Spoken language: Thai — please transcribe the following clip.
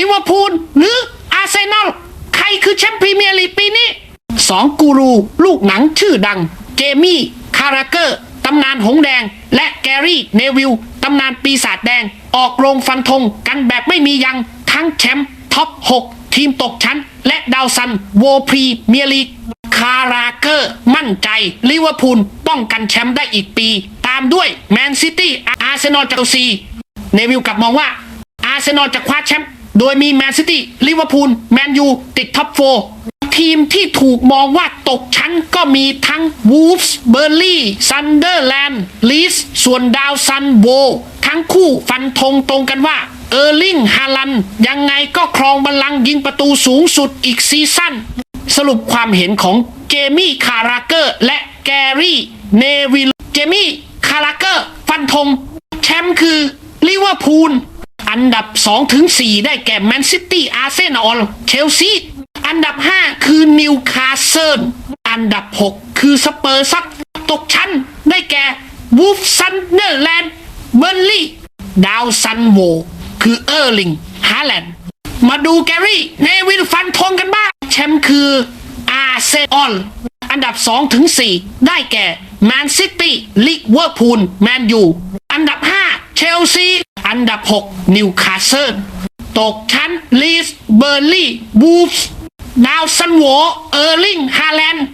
ลิเวอร์พูลหรืออาร์เซนอลใครคือแชมป์พรีเมียร์ลีกปีนี้สองกูรูลูกหนังชื่อดัง เจมี่ คาราเกอร์ ตำนานหงสแดง และแกรี่ เนวิล ตำนานปีศาจแดง ออกโรงฟันธงกันแบบไม่มียัง ทั้งแชมป์ท็อป 6 ทีมตกชั้น และดาวซัน โวพรีเมียร์ลีก คาราเกอร์ มั่นใจ ลิเวอร์พูล ป้องกันแชมป์ได้อีกปี ตามด้วยแมนซิตี้อาร์เซนอลจากเชลซี เนวิลกลับมองว่าอาร์เซนอลจะคว้าแชมป์ โดยมีแมนซิตี้ลิเวอร์พูลแมนยูติดท็อปโฟทีมที่ถูกมองว่าตกชั้นก็มีทั้งวูฟส์เบอร์ลี่ซันเดอร์แลนด์ลีสส่วนดาวซันโวทั้งคู่ฟันธงตรงกันว่าเออร์ลิงฮาลัน ยังไงก็ครองบัลลังก์ยิงประตูสูงสุดอีกซีซั่น สรุปความเห็นของเจมี่คาราเกอร์และแกรี่เนวิล เจมี่คาราเกอร์ฟันธงแชมป์คือลิเวอร์พูล อันดับ 2 ถึง 4 ได้แก่แมนซิตี้อาร์เซนอลเชลซีอันดับ 5 คือนิวคาสเซิลอันดับ 6 คือสเปอร์ซักตกชั้น ได้แก่วูฟซันเดอร์แลนด์เบอร์ลี่ดาวซันโว คือเออร์ลิงฮาแลนด์มาดูแกรี่เนวิลฟันธงกันบ้างแชมป์คืออาร์เซนอลอันดับ 2 ถึง 4 ได้แก่แมนซิตี้ลิเวอร์พูลแมนยูอันดับ 5 เชลซี อันดับ 6 นิวคาสเซิลตกชั้นลีสเบอร์ลี่บูฟส์ดาวสันโวเออร์ลิงฮาแลนด์